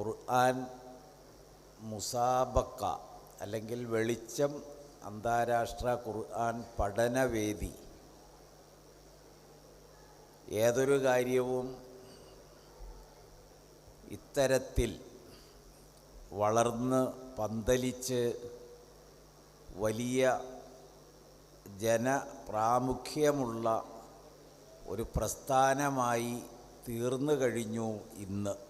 ഖുർആൻ മുസാബക്ക അല്ലെങ്കിൽ വെളിച്ചം അന്താരാഷ്ട്ര ഖുർആൻ പഠനവേദി. ഏതൊരു കാര്യവും ഇത്തരത്തിൽ വളർന്ന് പന്തലിച്ച് വലിയ ജനപ്രാമുഖ്യമുള്ള ഒരു പ്രസ്ഥാനമായി തീർന്നു കഴിഞ്ഞു ഇന്ന്.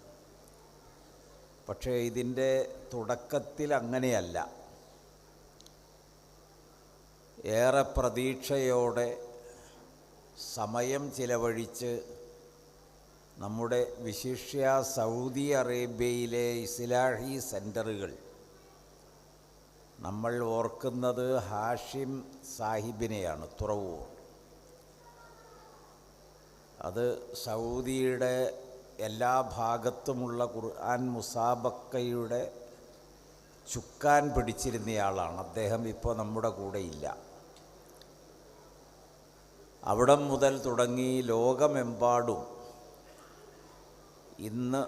പക്ഷേ ഇതിന്റെ തുടക്കത്തിൽ അങ്ങനെയല്ല. ഏറെ പ്രതീക്ഷയോടെ സമയം ചിലവഴിച്ച് നമ്മുടെ വിശിഷ്യ സൗദി അറേബ്യയിലെ ഇസ്ലാഹി സെന്ററുകൾ നമ്മൾ ഓർക്കുന്നത് ഹാഷിം സാഹിബിനെയാണ് തുറവൂർ. അത് സൗദിയുടെ എല്ലാ ഭാഗത്തുമുള്ള ഖുർആൻ മുസാബക്കയുടെ ചുക്കാൻ പിടിച്ചിരുന്നയാളാണ്. അദ്ദേഹം ഇപ്പോൾ നമ്മുടെ കൂടെയില്ല അവിടം മുതൽ തുടങ്ങി ലോകമെമ്പാടും ഇന്ന്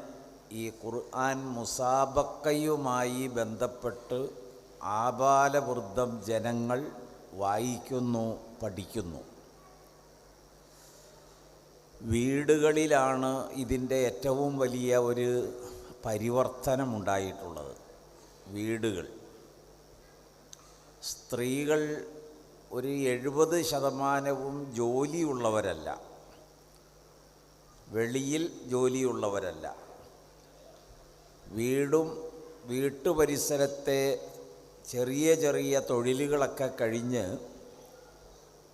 ഈ ഖുർആൻ മുസാബക്കയുമായി ബന്ധപ്പെട്ട് ആപാലവൃദ്ധം ജനങ്ങൾ വായിക്കുന്നു പഠിക്കുന്നു. വീടുകളിലാണ് ഇതിന്റെ ഏറ്റവും വലിയ ഒരു പരിവർത്തനമുണ്ടായിട്ടുള്ളത്. വീടുകൾ. സ്ത്രീകൾ ഒരു എഴുപത് ശതമാനവും ജോലിയുള്ളവരല്ല. വെളിയിൽ ജോലിയുള്ളവരല്ല. വീടും വീട്ടുപരിസരത്തെ ചെറിയ ചെറിയ തൊഴിലുകളൊക്കെ കഴിഞ്ഞ്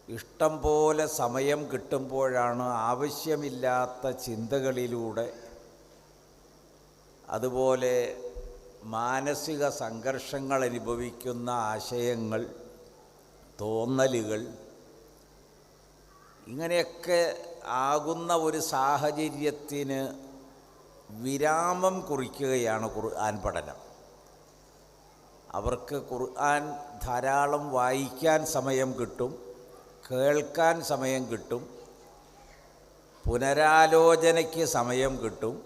ഇഷ്ടം പോലെ സമയം കിട്ടുമ്പോഴാണ് ആവശ്യമില്ലാത്ത ചിന്തകളിലൂടെ അതുപോലെ മാനസിക സംഘർഷങ്ങൾ അനുഭവിക്കുന്ന ആശയങ്ങൾ തോന്നലുകൾ ഇങ്ങനെയൊക്കെ ആകുന്ന ഒരു സാഹചര്യത്തിന് വിരാമം കുറിക്കുകയാണ് ഖുർആൻ പഠനം. അവർക്ക് ഖുർആൻ ധാരാളം വായിക്കാൻ സമയം കിട്ടും. കേൾക്കാൻ സമയം കിട്ടും. പുനരാലോചനയ്ക്ക് സമയം കിട്ടും.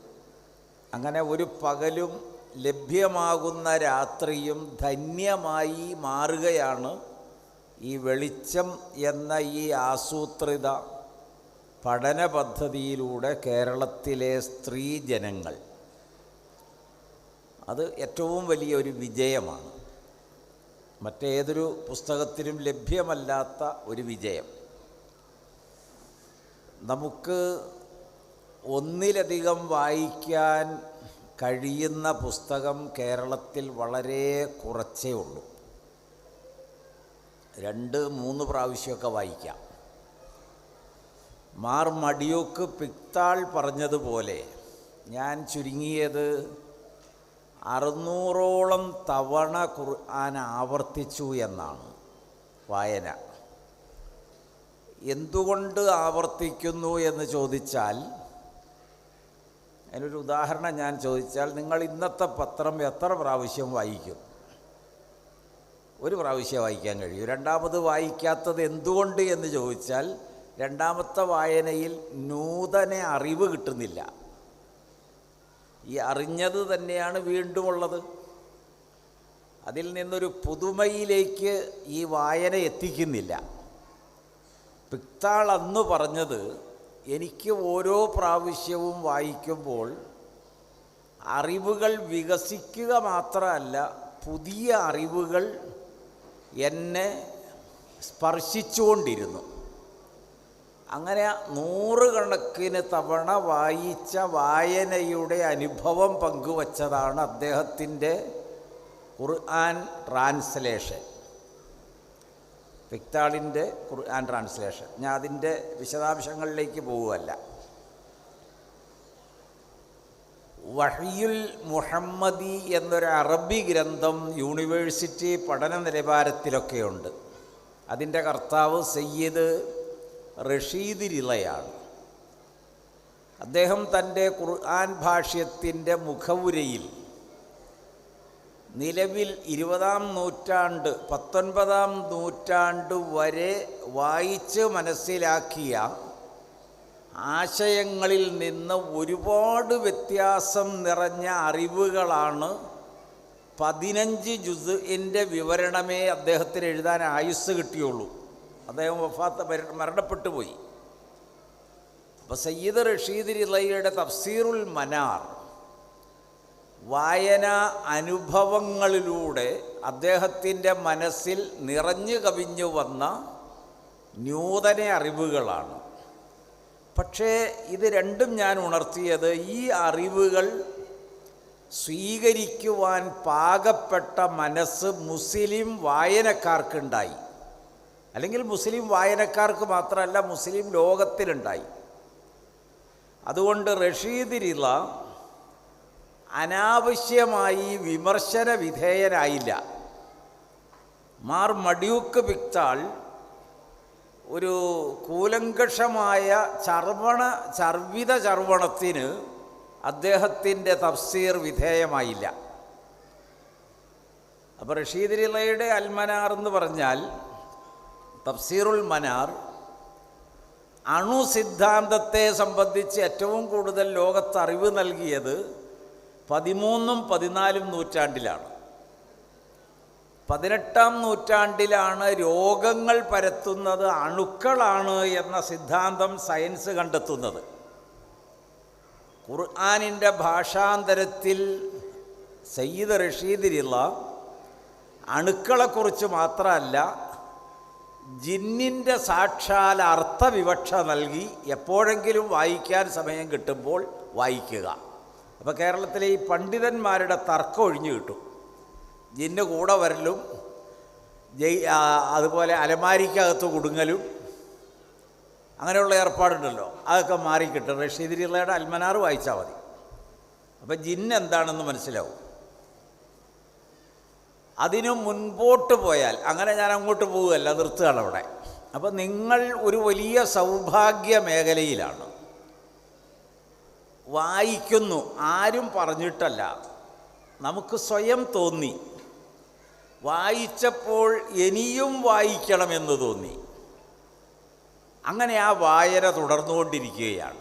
അങ്ങനെ ഒരു പകലും ലഭ്യമാകുന്ന രാത്രിയും ധന്യമായി മാറുകയാണ് ഈ വെളിച്ചം എന്ന ഈ ആസൂത്രിത പഠന പദ്ധതിയിലൂടെ കേരളത്തിലെ സ്ത്രീ ജനങ്ങൾ. അത് ഏറ്റവും വലിയൊരു വിജയമാണ്. മറ്റേതൊരു പുസ്തകത്തിനും ലഭ്യമല്ലാത്ത ഒരു വിജയം. നമുക്ക് ഒന്നിലധികം വായിക്കാൻ കഴിയുന്ന പുസ്തകം കേരളത്തിൽ വളരെ കുറച്ചേ ഉള്ളൂ. രണ്ട് മൂന്ന് പ്രാവശ്യമൊക്കെ വായിക്കാം. മാർ മടിയൂക്ക് പിക്താൾ പറഞ്ഞതുപോലെ ഞാൻ ചുരുങ്ങിയത് അറുന്നൂറോളം തവണ ഖുർആൻ ആവർത്തിച്ചു എന്നാണ് വായന. എന്തുകൊണ്ട് ആവർത്തിക്കുന്നു എന്ന് ചോദിച്ചാൽ അതിനൊരു ഉദാഹരണം ഞാൻ ചോദിച്ചാൽ നിങ്ങൾ ഇന്നത്തെ പത്രം എത്ര പ്രാവശ്യം വായിക്കും? ഒരു പ്രാവശ്യം വായിക്കാൻ കഴിയും. രണ്ടാമത് വായിക്കാത്തത് എന്തുകൊണ്ട് എന്ന് ചോദിച്ചാൽ രണ്ടാമത്തെ വായനയിൽ നൂതന അറിവ് കിട്ടുന്നില്ല. ഈ അറിഞ്ഞത് തന്നെയാണ് വീണ്ടുമുള്ളത്. അതിൽ നിന്നൊരു പുതുമയിലേക്ക് ഈ വായന എത്തിക്കുന്നില്ല. പിക്താൾ അന്ന് പറഞ്ഞത് എനിക്ക് ഓരോ പ്രാവശ്യവും വായിക്കുമ്പോൾ അറിവുകൾ വികസിക്കുക മാത്രമല്ല പുതിയ അറിവുകൾ എന്നെ സ്പർശിച്ചുകൊണ്ടിരുന്നു. അങ്ങനെ നൂറുകണക്കിന് തവണ വായിച്ച വായനയുടെ അനുഭവം പങ്കുവച്ചതാണ് അദ്ദേഹത്തിന്റെ ഖുർആൻ ട്രാൻസ്ലേഷൻ. പിക്താളിന്റെ ഖുർആൻ ട്രാൻസ്ലേഷൻ. ഞാൻ അതിന്റെ വിശദാംശങ്ങളിലേക്ക് പോവുകയല്ല. വഹിയുൽ മുഹമ്മദി എന്നൊരു അറബി ഗ്രന്ഥം യൂണിവേഴ്സിറ്റി പഠന നിലവാരത്തിലൊക്കെയുണ്ട്. അതിന്റെ കർത്താവ് സയ്യിദ് റഷീദ് റിളയാണ് അദ്ദേഹം തന്റെ ഖുർആൻ ഭാഷ്യത്തിന്റെ മുഖവുരയിൽ നിലവിൽ ഇരുപതാം നൂറ്റാണ്ട് പത്തൊൻപതാം നൂറ്റാണ്ട് വരെ വായിച്ച് മനസ്സിലാക്കിയ ആശയങ്ങളിൽ നിന്ന് ഒരുപാട് വ്യത്യാസം നിറഞ്ഞ അറിവുകളാണ് പതിനഞ്ച് ജുസിന്റെ വിവരണമേ അദ്ദേഹത്തിന് എഴുതാൻ ആയുസ് കിട്ടിയുള്ളൂ. അദ്ദേഹം വഫാത്ത് മരണപ്പെട്ടു പോയി. അപ്പോൾ സയ്യിദ് റഷീദ് റിലയുടെ തഫ്സീറുൽ മനാർ വായന അനുഭവങ്ങളിലൂടെ അദ്ദേഹത്തിന്റെ മനസ്സിൽ നിറഞ്ഞു കവിഞ്ഞു വന്ന നൂതന അറിവുകളാണ്. പക്ഷേ ഇത് രണ്ടും ഞാൻ ഉണർത്തിയത് ഈ അറിവുകൾ സ്വീകരിക്കുവാൻ പാകപ്പെട്ട മനസ്സ് മുസ്ലിം വായനക്കാർക്കുണ്ടായി. അല്ലെങ്കിൽ മുസ്ലിം വായനക്കാർക്ക് മാത്രമല്ല മുസ്ലിം ലോകത്തിലുണ്ടായി. അതുകൊണ്ട് റഷീദ് റിള അനാവശ്യമായി വിമർശന വിധേയനായില്ല. മാർ മഡ്യൂക്ക് പിക്താൾ ഒരു കൂലങ്കഷമായ ചർവണ ചർവിത ചർവണത്തിന് അദ്ദേഹത്തിന്റെ തഫ്സീർ വിധേയമായില്ല. അപ്പോൾ റഷീദ് റിളയുടെ അൽമനാർ എന്ന് പറഞ്ഞാൽ തഫ്സീറുൽ മനാർ അണു സിദ്ധാന്തത്തെ സംബന്ധിച്ച് ഏറ്റവും കൂടുതൽ ലോകത്ത് അറിവ് നൽകിയത് പതിമൂന്നും പതിനാലും നൂറ്റാണ്ടിലാണ്. പതിനെട്ടാം നൂറ്റാണ്ടിലാണ് രോഗങ്ങൾ പരത്തുന്നത് അണുക്കളാണ് എന്ന സിദ്ധാന്തം സയൻസ് കണ്ടെത്തുന്നത്. ഖുർആാനിന്റെ ഭാഷാന്തരത്തിൽ സയ്യിദ് റഷീദിരിള്ള അണുക്കളെക്കുറിച്ച് മാത്രമല്ല ജിന്നിന്റെ സാക്ഷാൽ അർത്ഥവിവക്ഷ നൽകി എപ്പോഴെങ്കിലും വായിക്കാൻ സമയം കിട്ടുമ്പോൾ വായിക്കുക. അപ്പോൾ കേരളത്തിലെ ഈ പണ്ഡിതന്മാരുടെ തർക്കം ഒഴിഞ്ഞു കിട്ടും. ജിന്ന് കൂടെ വരലും ജയ് അതുപോലെ അലമാരിക്കകത്ത് കുടുങ്ങലും അങ്ങനെയുള്ള ഏർപ്പാടുണ്ടല്ലോ. അതൊക്കെ മാറിക്കിട്ടും. റഷീദ് അൽമനാർ വായിച്ചാൽ മതി. അപ്പം ജിന്ന് എന്താണെന്ന് മനസ്സിലാവും. അതിനു മുൻപോട്ട് പോയാൽ അങ്ങനെ ഞാൻ അങ്ങോട്ട് പോവുകയല്ല നിർത്തുകയാണ് അവിടെ. അപ്പോൾ നിങ്ങൾ ഒരു വലിയ സൗഭാഗ്യ മേഖലയിലാണ്. വായിക്കുന്നു ആരും പറഞ്ഞിട്ടല്ല. നമുക്ക് സ്വയം തോന്നി. വായിച്ചപ്പോൾ ഇനിയും വായിക്കണമെന്ന് തോന്നി. അങ്ങനെ ആ വായന തുടർന്നുകൊണ്ടിരിക്കുകയാണ്.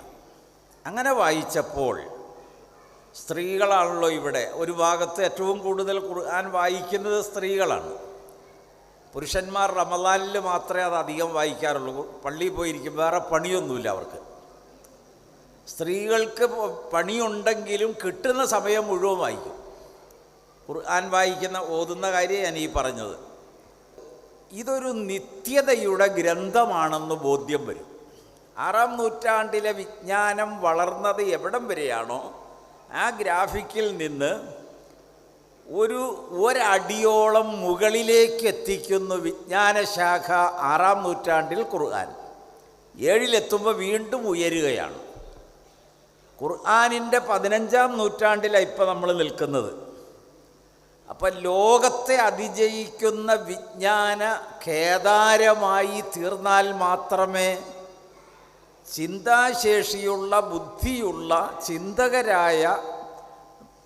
അങ്ങനെ വായിച്ചപ്പോൾ സ്ത്രീകളാണല്ലോ ഇവിടെ. ഒരു ഭാഗത്ത് ഏറ്റവും കൂടുതൽ ഖുർആൻ വായിക്കുന്നത് സ്ത്രീകളാണ്. പുരുഷന്മാർ റമദാനിൽ മാത്രമേ അത് അധികം വായിക്കാറുള്ളൂ. പള്ളിയിൽ പോയിരിക്കും വേറെ പണിയൊന്നുമില്ല അവർക്ക്. സ്ത്രീകൾക്ക് പണിയുണ്ടെങ്കിലും കിട്ടുന്ന സമയം മുഴുവൻ വായിക്കും. ഖുർആൻ വായിക്കുന്ന ഓതുന്ന കാര്യം ഞാൻ ഈ പറഞ്ഞത്. ഇതൊരു നിത്യതയുടെ ഗ്രന്ഥമാണെന്ന് ബോധ്യം വരും. ആറാം നൂറ്റാണ്ടിലെ വിജ്ഞാനം വളർന്നത് എവിടം വരെയാണോ? ആ ഗ്രാഫിക്കിൽ നിന്ന് ഒരു ഒരടിയോളം മുകളിലേക്ക് എത്തിക്കുന്നു വിജ്ഞാനശാഖ ആറാം നൂറ്റാണ്ടിൽ ഖുർആൻ. ഏഴിലെത്തുമ്പോൾ വീണ്ടും ഉയരുകയാണ്. ഖുർആാനിന്റെ പതിനഞ്ചാം നൂറ്റാണ്ടിലാണ് ഇപ്പം നമ്മൾ നിൽക്കുന്നത്. അപ്പം ലോകത്തെ അതിജയിക്കുന്ന വിജ്ഞാന ഖേദാരമായി തീർന്നാൽ മാത്രമേ ചിന്താശേഷിയുള്ള ബുദ്ധിയുള്ള ചിന്തകരായ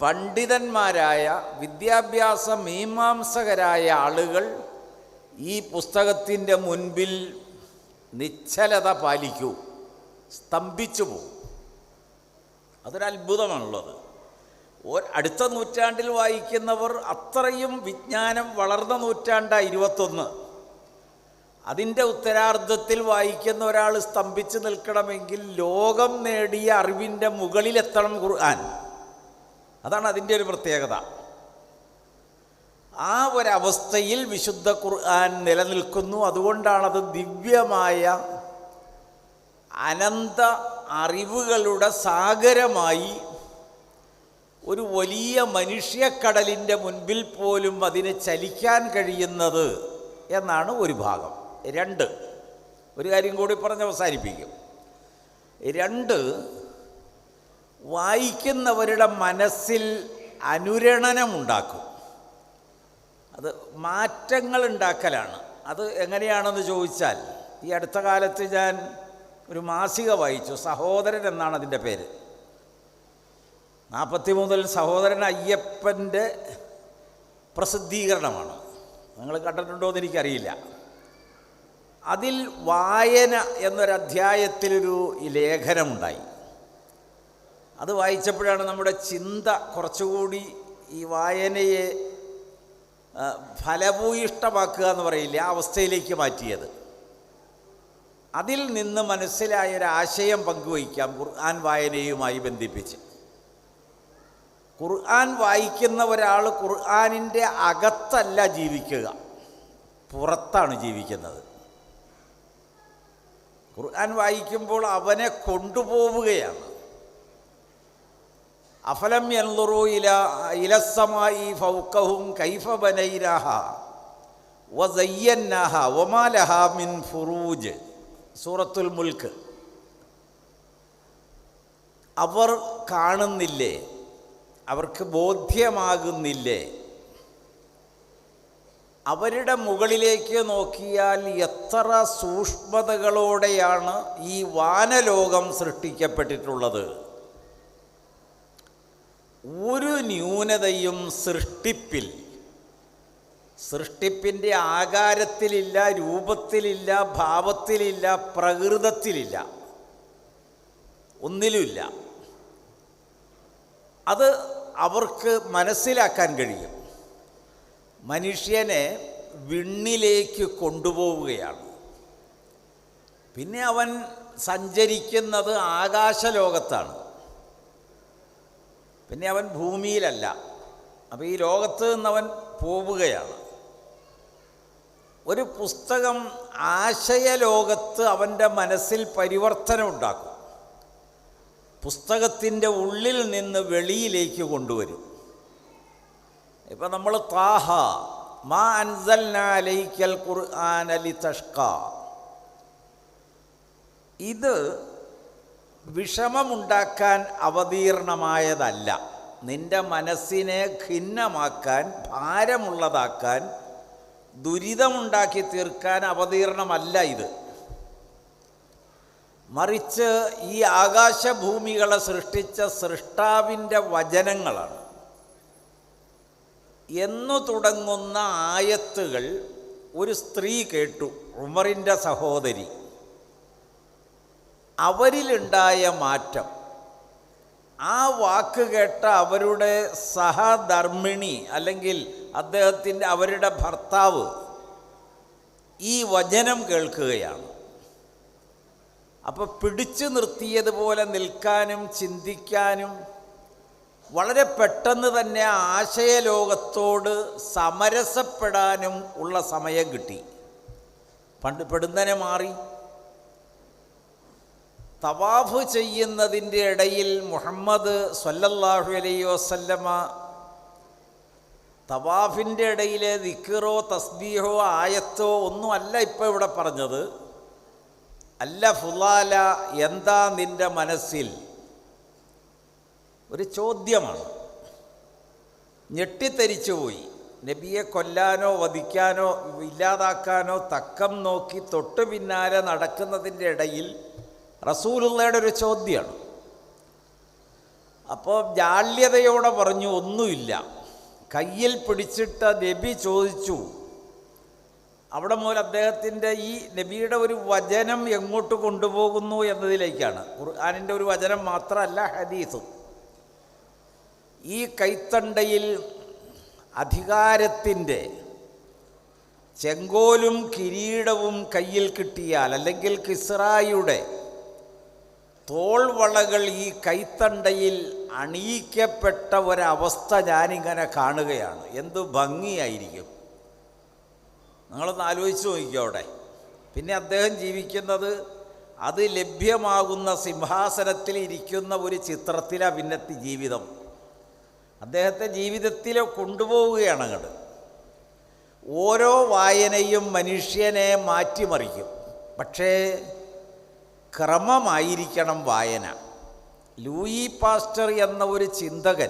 പണ്ഡിതന്മാരായ വിദ്യാഭ്യാസ മീമാംസകരായ ആളുകൾ ഈ പുസ്തകത്തിന്റെ മുൻപിൽ നിശ്ചലത പാലിക്കൂ. സ്തംഭിച്ചു പോകും അതൊരത്ഭുതമാണുള്ളത്. അടുത്ത നൂറ്റാണ്ടിൽ വായിക്കുന്നവർ അത്രയും വിജ്ഞാനം വളർന്ന നൂറ്റാണ്ടാണ് ഇരുപത്തൊന്ന്. അതിന്റെ ഉത്തരാർദ്ധത്തിൽ വായിക്കുന്ന ഒരാൾ സ്തംഭിച്ച് നിൽക്കണമെങ്കിൽ ലോകം നേടിയ അറിവിന്റെ മുകളിലെത്തണം ഖുർആൻ. അതാണ് അതിന്റെ ഒരു പ്രത്യേകത. ആ ഒരവസ്ഥയിൽ വിശുദ്ധ ഖുർആൻ നിലനിൽക്കുന്നു. അതുകൊണ്ടാണത് ദിവ്യമായ അനന്ത അറിവുകളുടെ സാഗരമായി ഒരു വലിയ മനുഷ്യക്കടലിന്റെ മുൻപിൽ പോലും അതിനെ ചലിക്കാൻ കഴിയുന്നത് എന്നാണ് ഒരു ഭാഗം. രണ്ട്. ഒരു കാര്യം കൂടി പറഞ്ഞ് അവസാനിപ്പിക്കും. രണ്ട് വായിക്കുന്നവരുടെ മനസ്സിൽ അനുരണനമുണ്ടാക്കും. അത് മാറ്റങ്ങൾ ഉണ്ടാക്കലാണ് അത് എങ്ങനെയാണെന്ന് ചോദിച്ചാൽ ഈ അടുത്ത കാലത്ത് ഞാൻ ഒരു മാസിക വായിച്ചു സഹോദരൻ എന്നാണ് അതിന്റെ പേര്. നാൽപ്പത്തി മൂന്നിൽ സഹോദരൻ അയ്യപ്പന്റെ പ്രസിദ്ധീകരണമാണ്. നിങ്ങൾ കണ്ടിട്ടുണ്ടോ എന്ന് എനിക്കറിയില്ല. അതിൽ വായന എന്നൊരധ്യായത്തിലൊരു ലേഖനമുണ്ടായി. അത് വായിച്ചപ്പോഴാണ് നമ്മുടെ ചിന്ത കുറച്ചുകൂടി ഈ വായനയെ ഫലഭൂയിഷ്ടമാക്കുക എന്ന് പറയില്ല ആ അവസ്ഥയിലേക്ക് മാറ്റിയത്. അതിൽ നിന്ന് മനസ്സിലായ ഒരു ആശയം പങ്കുവയ്ക്കാം ഖുർആൻ വായനയുമായി ബന്ധിപ്പിച്ച്. ഖുർആൻ വായിക്കുന്ന ഒരാൾ ഖുർആാനിന്റെ അകത്തല്ല ജീവിക്കുക പുറത്താണ് ജീവിക്കുന്നത്. ഖുർആൻ വായിക്കുമ്പോൾ അവനെ കൊണ്ടുപോവുകയാണ്. അഫലം എന്നുറു ഇല ഇലസമായി ഫൗക്കഹും കൈഫ ബനൈരഹ വസയ്യന്നാഹ ഒമാലഹ മിൻ ഫുറൂജ് സൂറത്തുൽ മുൽക്ക്. അവർ കാണുന്നില്ലേ? അവർക്ക് ബോധ്യമാകുന്നില്ലേ? അവരുടെ മുകളിലേക്ക് നോക്കിയാൽ എത്ര സൂക്ഷ്മതകളോടെയാണ് ഈ വാനലോകം സൃഷ്ടിക്കപ്പെട്ടിട്ടുള്ളത്. ഒരു ന്യൂനതയും സൃഷ്ടിപ്പിൽ സൃഷ്ടിപ്പിന്റെ ആകാരത്തിലില്ല രൂപത്തിലില്ല ഭാവത്തിലില്ല പ്രകൃതത്തിലില്ല ഒന്നിലുമില്ല. അത് അവർക്ക് മനസ്സിലാക്കാൻ കഴിയും. മനുഷ്യനെ വിണ്ണിലേക്ക് കൊണ്ടുപോവുകയാണ്. പിന്നെ അവൻ സഞ്ചരിക്കുന്നത് ആകാശലോകത്താണ്. പിന്നെ അവൻ ഭൂമിയിലല്ല. അപ്പോൾ ഈ ലോകത്ത് നിന്നവൻ പോവുകയാണ്. ഒരു പുസ്തകം ആശയലോകത്ത് അവന്റെ മനസ്സിൽ പരിവർത്തനം ഉണ്ടാക്കും. പുസ്തകത്തിന്റെ ഉള്ളിൽ നിന്ന് വെളിയിലേക്ക് കൊണ്ടുവരും. ഇപ്പം നമ്മൾ താഹ മാ അൻസൽനാലൈക്കൽ ഖുർആൻ അലി തഷ്ക ഇത് വിഷമമുണ്ടാക്കാൻ അവതീർണമായതല്ല. നിന്റെ മനസ്സിനെ ഖിന്നമാക്കാൻ ഭാരമുള്ളതാക്കാൻ ദുരിതമുണ്ടാക്കി തീർക്കാൻ അവതീർണമല്ല ഇത്. മറിച്ച് ഈ ആകാശഭൂമികളെ സൃഷ്ടിച്ച സൃഷ്ടാവിന്റെ വചനങ്ങളാണ്. എന്നു തുടങ്ങുന്ന ആയത്തുകൾ ഒരു സ്ത്രീ കേട്ടു ഉമറിന്റെ സഹോദരി. അവരിലുണ്ടായ മാറ്റം. ആ വാക്ക് കേട്ട അവരുടെ സഹധർമ്മിണി അല്ലെങ്കിൽ അദ്ദേഹത്തിന്റെ അവരുടെ ഭർത്താവ് ഈ വചനം കേൾക്കുകയാണ്. അപ്പോൾ പിടിച്ചു നിർത്തിയതുപോലെ നിൽക്കാനും ചിന്തിക്കാനും വളരെ പെട്ടെന്ന് തന്നെ ആശയലോകത്തോട് സമരസപ്പെടാനും ഉള്ള സമയം കിട്ടി. പണ്ട് പെടുന്നനെ മാറി. തവാഫ് ചെയ്യുന്നതിന്റെ ഇടയിൽ മുഹമ്മദ് സല്ലല്ലാഹു അലൈഹി വസല്ലമ തവാഫിന്റെ ഇടയിലെ ദിക്കറോ തസ്ബീഹോ ആയത്തോ ഒന്നുമല്ല ഇപ്പോൾ ഇവിടെ പറഞ്ഞത്. അല്ല ഫുലാല എന്താ നിന്റെ മനസ്സിൽ? ഒരു ചോദ്യമാണ്. ഞെട്ടിത്തരിച്ചു പോയി. നബിയെ കൊല്ലാനോ വധിക്കാനോ ഇല്ലാതാക്കാനോ തക്കം നോക്കി തൊട്ടു പിന്നാലെ നടക്കുന്നതിന്റെ ഇടയിൽ റസൂലുള്ളയുടെ ഒരു ചോദ്യമാണ്. അപ്പോൾ ജാള്യതയോടെ പറഞ്ഞു ഒന്നുമില്ല. കയ്യിൽ പിടിച്ചിട്ട നബി ചോദിച്ചു. അവിടെ മുതൽ അദ്ദേഹത്തിന്റെ ഈ നബിയുടെ ഒരു വചനം എങ്ങോട്ട് കൊണ്ടുപോകുന്നു എന്നതിലേക്കാണ്. ഖുർആാനിന്റെ ഒരു വചനം മാത്രമല്ല ഹദീസും. ഈ കൈത്തണ്ടയിൽ അധികാരത്തിന്റെ ചെങ്കോലും കിരീടവും കയ്യിൽ കിട്ടിയാൽ അല്ലെങ്കിൽ കിസ്റായുടെ തോൾവളകൾ ഈ കൈത്തണ്ടയിൽ അണിയിക്കപ്പെട്ട ഒരവസ്ഥ ഞാനിങ്ങനെ കാണുകയാണ്. എന്തു ഭംഗിയായിരിക്കും. നിങ്ങളൊന്ന് ആലോചിച്ച് നോക്കിക്കോ അവിടെ. പിന്നെ അദ്ദേഹം ജീവിക്കുന്നത് അത് ലഭ്യമാകുന്ന സിംഹാസനത്തിൽ ഇരിക്കുന്ന ഒരു ചിത്രത്തിലാണ് പിന്നത്തെ ജീവിതം. അദ്ദേഹത്തെ ജീവിതത്തിൽ കൊണ്ടുപോവുകയാണ് അങ്ങോട്ട്. ഓരോ വായനയും മനുഷ്യനെ മാറ്റിമറിക്കും. പക്ഷേ ക്രമമായിരിക്കണം വായന. ലൂയി പാസ്റ്റർ എന്ന ഒരു ചിന്തകൻ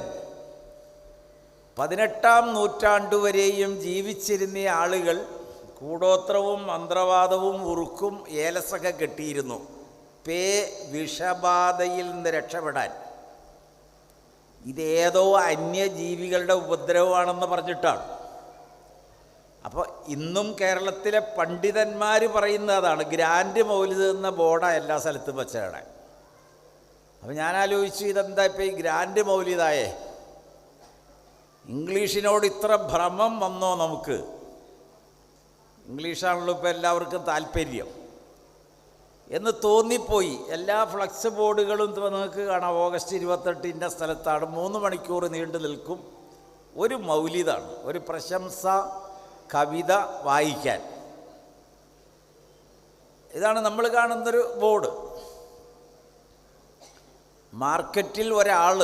പതിനെട്ടാം നൂറ്റാണ്ട് വരെയും ജീവിച്ചിരുന്ന ആളുകൾ കൂടോത്രവും മന്ത്രവാദവും ഉറുക്കും ഏലസൊക്കെ കെട്ടിയിരുന്നു. പേ വിഷബാധയിൽ നിന്ന് രക്ഷപ്പെടാൻ. ഇതേതോ അന്യജീവികളുടെ ഉപദ്രവമാണെന്ന് പറഞ്ഞിട്ടാണ്. അപ്പോൾ ഇന്നും കേരളത്തിലെ പണ്ഡിതന്മാർ പറയുന്ന അതാണ് ഗ്രാൻഡ് മൗലിദ് എന്ന ബോർഡാണ് എല്ലാ സ്ഥലത്തും വെച്ചാണ് അപ്പോൾ ഞാൻ ആലോചിച്ചു ഇതെന്താ ഇപ്പോൾ ഈ ഗ്രാൻഡ് മൗലിതായേ ഇംഗ്ലീഷിനോട് ഇത്ര ഭ്രമം വന്നോ നമുക്ക്? ഇംഗ്ലീഷാണല്ലോ ഇപ്പോൾ എല്ലാവർക്കും താല്പര്യം. എന്ന് തോന്നിപ്പോയി. എല്ലാ ഫ്ലക്സ് ബോർഡുകളും നിങ്ങൾക്ക് കാണാം. ഓഗസ്റ്റ് ഇരുപത്തെട്ടിന്റെ സ്ഥലത്താണ്. മൂന്ന് മണിക്കൂർ നീണ്ടു നിൽക്കും. ഒരു മൗലിതാണ്. ഒരു പ്രശംസ കവിത വായിക്കാൻ. ഇതാണ് നമ്മൾ കാണുന്നൊരു ബോർഡ്. മാർക്കറ്റിൽ ഒരാൾ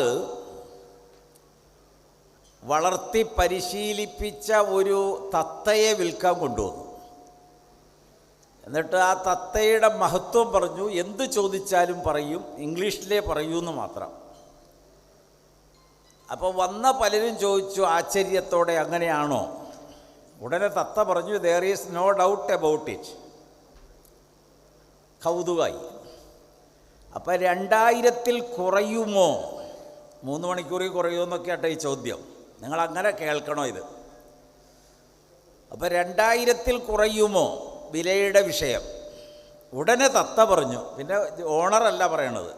വളർത്തി പരിശീലിപ്പിച്ച ഒരു തത്തയെ വിൽക്കാൻ കൊണ്ടുവന്നു. എന്നിട്ട് ആ തത്തയുടെ മഹത്വം പറഞ്ഞു എന്ത് ചോദിച്ചാലും പറയും ഇംഗ്ലീഷിലേ പറയൂ എന്ന് മാത്രം. അപ്പോൾ വന്ന പലരും ചോദിച്ചു ആശ്ചര്യത്തോടെ അങ്ങനെയാണോ? ഉടനെ തത്ത പറഞ്ഞു there is no doubt about it കൗതുകായി. അപ്പം രണ്ടായിരത്തിൽ കുറയുമോ? മൂന്ന് മണിക്കൂറിൽ കുറയുമോ എന്നൊക്കെ ആട്ടെ ഈ ചോദ്യം. നിങ്ങൾ അങ്ങനെ കേൾക്കണോ ഇത്? അപ്പം രണ്ടായിരത്തിൽ കുറയുമോ? വിലയുടെ വിഷയം. ഉടനെ തത്ത പറഞ്ഞു പിന്നെ ഓണറല്ല പറയണത്.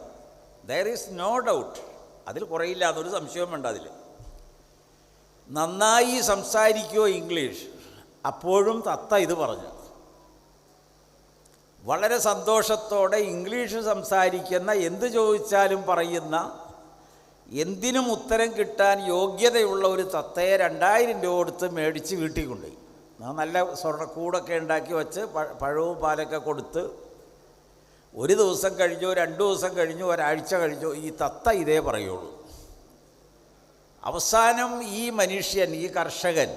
ദർ ഈസ് നോ ഡൗട്ട് അതിൽ കുറയില്ല അതൊരു സംശയവും വേണ്ട അതിൽ. നന്നായി സംസാരിക്കുമോ ഇംഗ്ലീഷ്? അപ്പോഴും തത്ത ഇത് പറഞ്ഞു. വളരെ സന്തോഷത്തോടെ ഇംഗ്ലീഷ് സംസാരിക്കുന്ന എന്ത് ചോദിച്ചാലും പറയുന്ന എന്തിനും ഉത്തരം കിട്ടാൻ യോഗ്യതയുള്ള ഒരു തത്തയെ രണ്ടായിരം രൂപ കൊടുത്ത് മേടിച്ച് വീട്ടിൽ കൊണ്ടുപോയി. ആ നല്ല സ്വർണക്കൂടൊക്കെ ഉണ്ടാക്കി വെച്ച് പഴവും പാലൊക്കെ കൊടുത്ത് ഒരു ദിവസം കഴിഞ്ഞു രണ്ട് ദിവസം കഴിഞ്ഞു ഒരാഴ്ച കഴിഞ്ഞു ഈ തത്ത ഇതേ പറയുള്ളൂ. അവസാനം ഈ മനുഷ്യൻ ഈ കർഷകൻ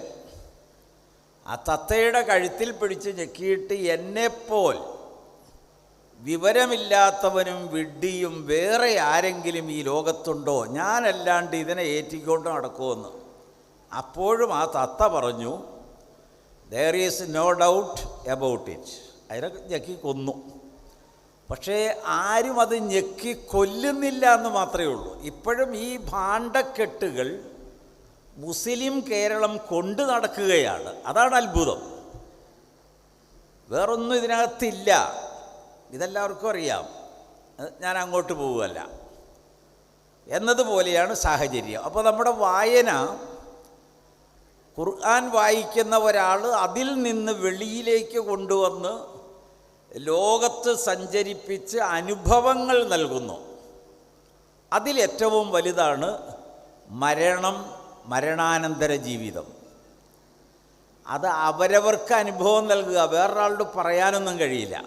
ആ തത്തയുടെ കഴുത്തിൽ പിടിച്ച് ഞെക്കിയിട്ട് എന്നെപ്പോൽ വിവരമില്ലാത്തവനും വിഡ്ഢിയും വേറെ ആരെങ്കിലും ഈ ലോകത്തുണ്ടോ? ഞാനല്ലാണ്ട് ഇതിനെ ഏറ്റിക്കൊണ്ട് നടക്കുമെന്ന്. അപ്പോഴും ആ തത്ത പറഞ്ഞു there is no doubt about it അതിനെ ഞെക്കി കൊന്നു. പക്ഷേ ആരും അത് ഞെക്കി കൊല്ലുന്നില്ല എന്ന് മാത്രമേ ഉള്ളൂ. ഇപ്പോഴും ഈ ഭാണ്ഡക്കെട്ടുകൾ മുസ്ലിം കേരളം കൊണ്ടു നടക്കുകയാണ്. അതാണ് അത്ഭുതം. വേറൊന്നും ഇതിനകത്തില്ല. ഇതെല്ലാവർക്കും അറിയാം. ഞാൻ അങ്ങോട്ട് പോവുകയല്ല. എന്നതുപോലെയാണ് സാഹചര്യം. അപ്പോൾ നമ്മുടെ വായന ഖുർആൻ വായിക്കുന്ന ഒരാൾ അതിൽ നിന്ന് വെളിയിലേക്ക് കൊണ്ടുവന്ന് ലോകത്ത് സഞ്ചരിപ്പിച്ച് അനുഭവങ്ങൾ നൽകുന്നു. അതിലേറ്റവും വലുതാണ് മരണം മരണാനന്തര ജീവിതം. അത് അവരവർക്ക് അനുഭവം നൽകുക. വേറൊരാളോട് പറയാനൊന്നും കഴിയില്ല.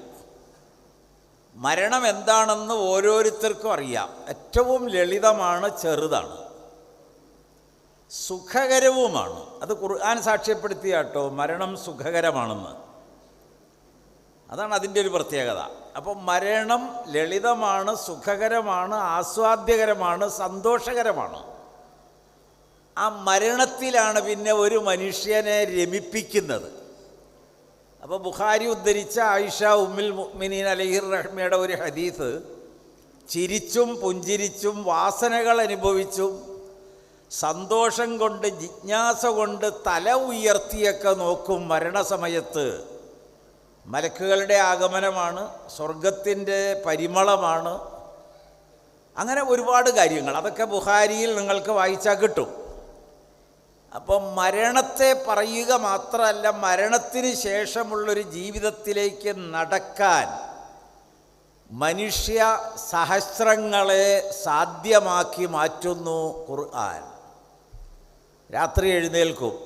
മരണം എന്താണെന്ന് ഓരോരുത്തർക്കും അറിയാം. ഏറ്റവും ലളിതമാണ് ചെറുതാണ്. സുഖകരവുമാണ്. അത് ഖുർആൻ സാക്ഷ്യപ്പെടുത്തിയ കേട്ടോ മരണം സുഖകരമാണെന്ന്. അതാണ് അതിന്റെ ഒരു പ്രത്യേകത. അപ്പോൾ മരണം ലളിതമാണ് സുഖകരമാണ് ആസ്വാദ്യകരമാണ് സന്തോഷകരമാണ്. ആ മരണത്തിലാണ് പിന്നെ ഒരു മനുഷ്യനെ രമിപ്പിക്കുന്നത്. അപ്പോൾ ബുഖാരി ഉദ്ധരിച്ച ആയിഷ ഉമ്മിൽ മുഅ്മിനീൻ അലഹിർ റഹ്മയുടെ ഒരു ഹദീസ് ചിരിച്ചും പുഞ്ചിരിച്ചും വാസനകൾ അനുഭവിച്ചും സന്തോഷം കൊണ്ട് ജിജ്ഞാസ കൊണ്ട് തല ഉയർത്തിയൊക്കെ നോക്കും മരണസമയത്ത്. മലക്കുകളുടെ ആഗമനമാണ് സ്വർഗത്തിന്റെ പരിമളമാണ്. അങ്ങനെ ഒരുപാട് കാര്യങ്ങൾ. അതൊക്കെ ബുഹാരിയിൽ നിങ്ങൾക്ക് വായിച്ചാൽ കിട്ടും. അപ്പം മരണത്തെ പറയുക മാത്രമല്ല മരണത്തിന് ശേഷമുള്ളൊരു ജീവിതത്തിലേക്ക് നടക്കാൻ മനുഷ്യ സഹസ്രങ്ങളെ സാധ്യമാക്കി മാറ്റുന്നു ഖുർആൻ. രാത്രി എഴുന്നേൽക്കും.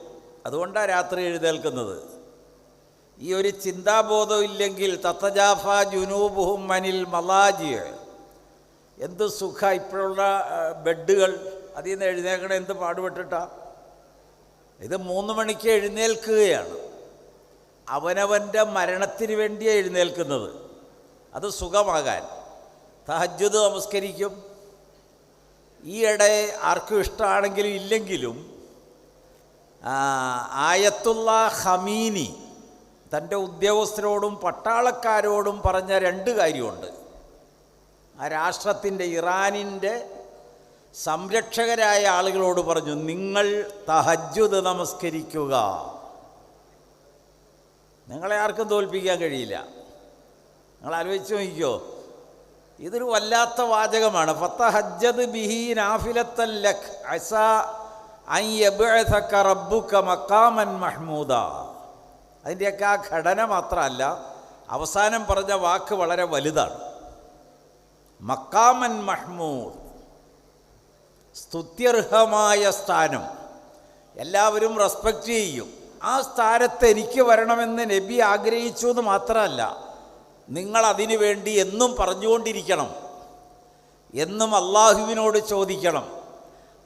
അതുകൊണ്ടാണ് രാത്രി എഴുന്നേൽക്കുന്നത്. ഈ ഒരു ചിന്താബോധം ഇല്ലെങ്കിൽ തത്തജാഫ ജുനൂബുഹും മനിൽ മലാജിയ. എന്ത് സുഖ ഇപ്പോഴുള്ള ബെഡുകൾ. അതിൽ നിന്ന് എഴുന്നേൽക്കണം എന്ത് പാടുപെട്ടിട്ടാ? ഇത് മൂന്ന് മണിക്ക് എഴുന്നേൽക്കുകയാണ്. അവനവന്റെ മരണത്തിന് വേണ്ടിയാണ് എഴുന്നേൽക്കുന്നത്. അത് സുഖമാകാൻ. തഹജ്ജുദ് നമസ്കരിക്കും. ഈയിടെ ആർക്കും ഇഷ്ടമാണെങ്കിലും ഇല്ലെങ്കിലും ആയത്തുള്ള ഹമീനി തന്റെ ഉദ്യോഗസ്ഥരോടും പട്ടാളക്കാരോടും പറഞ്ഞ രണ്ട് കാര്യമുണ്ട്. ആ രാഷ്ട്രത്തിന്റെ ഇറാനിന്റെ സംരക്ഷകരായ ആളുകളോട് പറഞ്ഞു നിങ്ങൾ തഹജ്ജുദ് നമസ്കരിക്കുക. നിങ്ങളെ ആർക്കും തോൽപ്പിക്കാൻ കഴിയില്ല. നിങ്ങൾ ആലോചിച്ച് നോക്കിക്കോ. ഇതൊരു വല്ലാത്ത വാചകമാണ്. ഫത്ത ഹജ്ജത് ബിഹി നാഫിലത്തൻ ലഖ് അസ മഹ്മൂദ. അതിന്റെയൊക്കെ ആ ഘടന മാത്രമല്ല അവസാനം പറഞ്ഞ വാക്ക് വളരെ വലുതാണ്. മക്കാമൻ മഹ്മൂദ്. സ്തുത്യർഹമായ സ്ഥാനം. എല്ലാവരും റെസ്പെക്റ്റ് ചെയ്യും. ആ സ്ഥാനത്ത് എനിക്ക് വരണമെന്ന് നബി ആഗ്രഹിച്ചു എന്ന് മാത്രമല്ല നിങ്ങൾ അതിനു വേണ്ടി എന്നും പറഞ്ഞുകൊണ്ടിരിക്കണം. എന്നും അള്ളാഹുവിനോട് ചോദിക്കണം.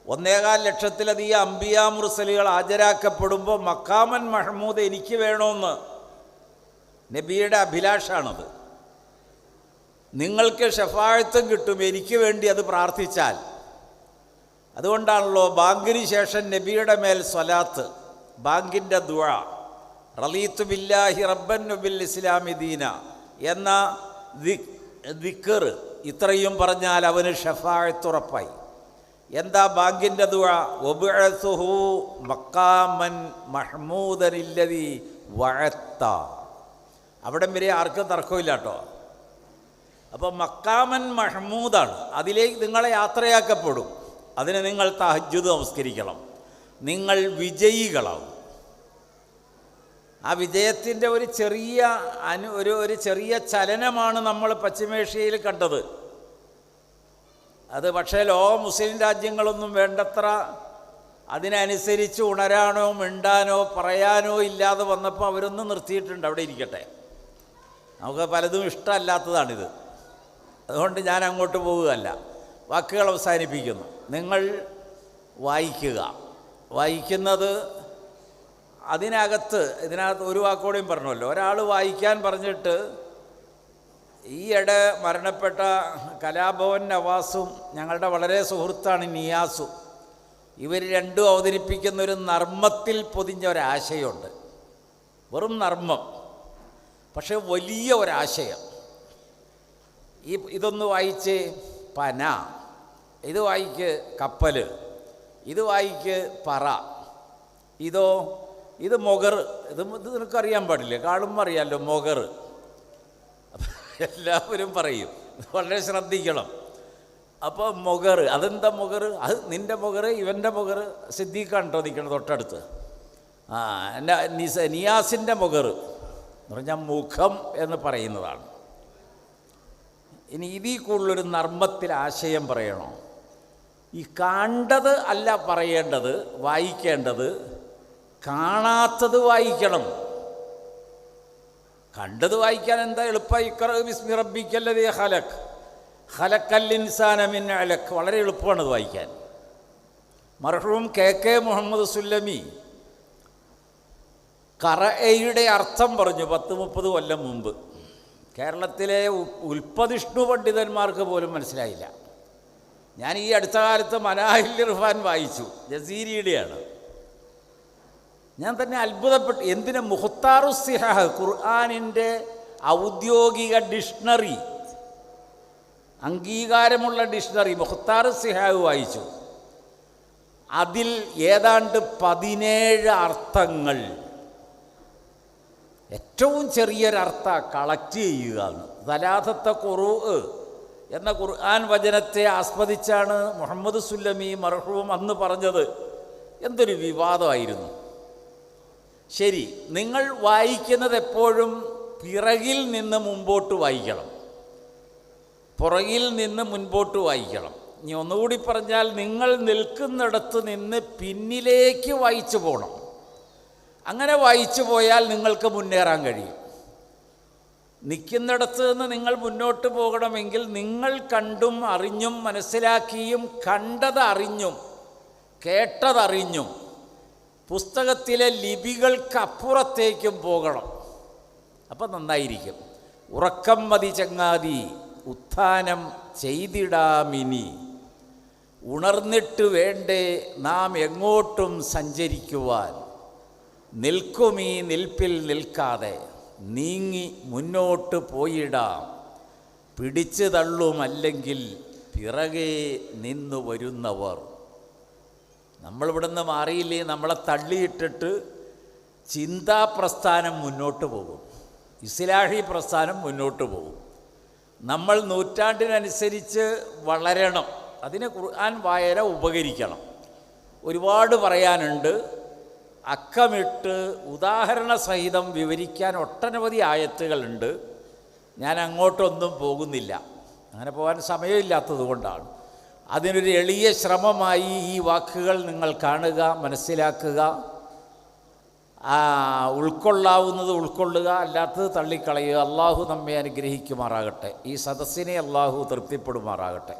ഒന്നേകാൽ ലക്ഷത്തിലധികം അംബിയ മുർസലികൾ ഹാജരാക്കപ്പെടുമ്പോൾ മക്കാമൻ മഹ്മൂദ് എനിക്ക് വേണമെന്ന് നബിയുടെ അഭിലാഷാണത്. നിങ്ങൾക്ക് ഷഫാഴത്തും കിട്ടും എനിക്ക് വേണ്ടി അത് പ്രാർത്ഥിച്ചാൽ. അതുകൊണ്ടാണല്ലോ ബാങ്കിന് ശേഷം നബിയുടെ മേൽ സ്വലാത്ത് ബാങ്കിന്റെ ദുഴ റലീത്തു ബില്ലാഹി റബ്ബൻ നബിൽ ഇസ്ലാമി ദീന എന്ന ദിക്കർ ഇത്രയും പറഞ്ഞാൽ അവന് ഷഫാഴത്തുറപ്പായി എന്താ ബാങ്കിന്റെ ദുഴ ഒബുഹു മക്കാമൻ മഹ്മൂദനില്ലതി വഴത്ത അവിടം വരെ ആർക്കും തർക്കമില്ല കേട്ടോ അപ്പോൾ മക്കാമൻ മഹ്മൂദാണ്. അതിലേക്ക് നിങ്ങളെ യാത്രയാക്കപ്പെടും. അതിന് നിങ്ങൾ തഹജ്ജുദ് നമസ്കരിക്കണം. നിങ്ങൾ വിജയികളാവും. ആ വിജയത്തിന്റെ ഒരു ചെറിയ അനു ഒരു ഒരു ചെറിയ ചലനമാണ് നമ്മൾ പശ്ചിമേഷ്യയിൽ കണ്ടത്. അത് പക്ഷേ ലോക മുസ്ലിം രാജ്യങ്ങളൊന്നും വേണ്ടത്ര. അതിനനുസരിച്ച് ഉണരാനോ മിണ്ടാനോ പറയാനോ ഇല്ലാതെ വന്നപ്പോൾ അവരൊന്നും നിർത്തിയിട്ടുണ്ട് അവിടെ ഇരിക്കട്ടെ. നമുക്ക് പലതും ഇഷ്ടമല്ലാത്തതാണിത്. അതുകൊണ്ട് ഞാൻ അങ്ങോട്ട് പോവുകയല്ല. വാക്കുകൾ അവസാനിപ്പിക്കുന്നു. നിങ്ങൾ വായിക്കുക. വായിക്കുന്നത് അതിനകത്ത് ഇതിനകത്ത് ഒരു വാക്കോടെയും പറഞ്ഞല്ലോ ഒരാൾ വായിക്കാൻ പറഞ്ഞിട്ട് ഈയിടെ മരണപ്പെട്ട കലാഭവൻ നവാസും ഞങ്ങളുടെ വളരെ സുഹൃത്താണ് നിയാസും. ഇവർ രണ്ടും അവതരിപ്പിക്കുന്ന ഒരു നർമ്മത്തിൽ പൊതിഞ്ഞ ഒരാശയമുണ്ട്. വെറും നർമ്മം. പക്ഷേ വലിയ ഒരാശയം. ഈ ഇതൊന്ന് വായിച്ച് പന ഇത് വായിക്ക് കപ്പൽ ഇത് വായിക്ക് പറ ഇതോ ഇത് മൊഗർ ഇത് ഇത് നിനക്കറിയാൻ പാടില്ല? കാണുമ്പോൾ അറിയാമല്ലോ മൊഗർ. എല്ലാവരും പറയും. വളരെ ശ്രദ്ധിക്കണം. അപ്പോൾ മുഖർ അതെന്താ മുഖർ അത് നിന്റെ മൊഗർ ഇവന്റെ മുഖർ സിദ്ദീഖാണ് നിൽക്കണം തൊട്ടടുത്ത്. ആ എന്റെ നിസ നിയാസിന്റെ മൊഗർ എന്ന് പറഞ്ഞാൽ മുഖം എന്ന് പറയുന്നതാണ്. ഇനി ഇതിൽ കൂടുതലൊരു നർമ്മത്തിൽ ആശയം പറയണോ? ഈ കണ്ടത് അല്ല പറയേണ്ടത് വായിക്കേണ്ടത് കാണാത്തത് വായിക്കണം. കണ്ടത് വായിക്കാൻ എന്താ എളുപ്പമായി ഇക്കറ ബിസ്മി റബ്ബിക്കല്ലതേ ഹലക് അലക്ക് വളരെ എളുപ്പമാണ് അത് വായിക്കാൻ. മർഹൂം കെ കെ മുഹമ്മദ് സുല്ലമി കറയുടെ അർത്ഥം പറഞ്ഞു പത്ത് മുപ്പത് കൊല്ലം മുമ്പ്. കേരളത്തിലെ ഉൽപ്പതിഷ്ണു പണ്ഡിതന്മാർക്ക് പോലും മനസ്സിലായില്ല. ഞാൻ ഈ അടുത്ത കാലത്ത് മനാഹിൽ ഇർഫാൻ വായിച്ചു. ജസീരിയുടെയാണ്. ഞാൻ തന്നെ അത്ഭുതപ്പെട്ടു. എന്തിന്? മുഹത്താറു സിഹാഹ് ഖുർആാനിന്റെ ഔദ്യോഗിക ഡിക്ഷണറി. അംഗീകാരമുള്ള ഡിക്ഷണറി. മുഹത്താറു സിഹാഹ് വായിച്ചു. അതിൽ ഏതാണ്ട് പതിനേഴ് അർത്ഥങ്ങൾ. ഏറ്റവും ചെറിയൊരർത്ഥ കളക്ട് ചെയ്യുക എന്ന്. കുറു എന്ന ഖുർആൻ വചനത്തെ ആസ്പദിച്ചാണ് മുഹമ്മദ് സുല്ലമി മർഹൂം അന്ന് പറഞ്ഞത്. എന്തൊരു വിവാദമായിരുന്നു. ശരി നിങ്ങൾ വായിക്കുന്നത് എപ്പോഴും പിറകിൽ നിന്ന് മുമ്പോട്ട് വായിക്കണം. പുറകിൽ നിന്ന് മുൻപോട്ട് വായിക്കണം. ഇനി ഒന്നുകൂടി പറഞ്ഞാൽ നിങ്ങൾ നിൽക്കുന്നിടത്ത് നിന്ന് പിന്നിലേക്ക് വായിച്ചു പോകണം. അങ്ങനെ വായിച്ചു പോയാൽ നിങ്ങൾക്ക് മുന്നേറാൻ കഴിയും. നിൽക്കുന്നിടത്ത് നിന്ന് നിങ്ങൾ മുന്നോട്ട് പോകണമെങ്കിൽ നിങ്ങൾ കണ്ടും അറിഞ്ഞും മനസ്സിലാക്കിയും കണ്ടതറിഞ്ഞും കേട്ടതറിഞ്ഞും പുസ്തകത്തിലെ ലിപികൾക്കപ്പുറത്തേക്കും പോകണം. അപ്പം നന്നായിരിക്കും. ഉറക്കം മതി ചങ്ങാതി ഉത്ഥാനം ചെയ്തിടാമിനി. ഉണർന്നിട്ട് വേണ്ടേ നാം എങ്ങോട്ടും സഞ്ചരിക്കുവാൻ. നിൽക്കുമീ നിൽപ്പിൽ നിൽക്കാതെ നീങ്ങി മുന്നോട്ട് പോയിടാം. പിടിച്ചു തള്ളുമല്ലെങ്കിൽ പിറകെ നിന്നു വരുന്നവർ. നമ്മളിവിടുന്ന് മാറിയില്ലേ നമ്മളെ തള്ളിയിട്ടിട്ട് ചിന്താ പ്രസ്ഥാനം മുന്നോട്ട് പോകും. ഇസ്ലാഹി പ്രസ്ഥാനം മുന്നോട്ട് പോകും. നമ്മൾ നൂറ്റാണ്ടിനനുസരിച്ച് വളരണം. അതിനെ ഖുർആൻ വായന ഉപകരിക്കണം. ഒരുപാട് പറയാനുണ്ട്. അക്കമിട്ട് ഉദാഹരണ സഹിതം വിവരിക്കാൻ ഒട്ടനവധി ആയത്തുകളുണ്ട്. ഞാൻ അങ്ങോട്ടൊന്നും പോകുന്നില്ല. അങ്ങനെ പോകാൻ സമയമില്ലാത്തത് കൊണ്ടാണ് അതിനൊരു എളിയ ശ്രമമായി ഈ വാക്കുകൾ നിങ്ങൾ കാണുക മനസ്സിലാക്കുക. ഉൾക്കൊള്ളാവുന്നത് ഉൾക്കൊള്ളുക അല്ലാത്തത് തള്ളിക്കളയുക. അള്ളാഹു നമ്മെ അനുഗ്രഹിക്കുമാറാകട്ടെ. ഈ സദസ്സിനെ അള്ളാഹു തൃപ്തിപ്പെടുമാറാകട്ടെ.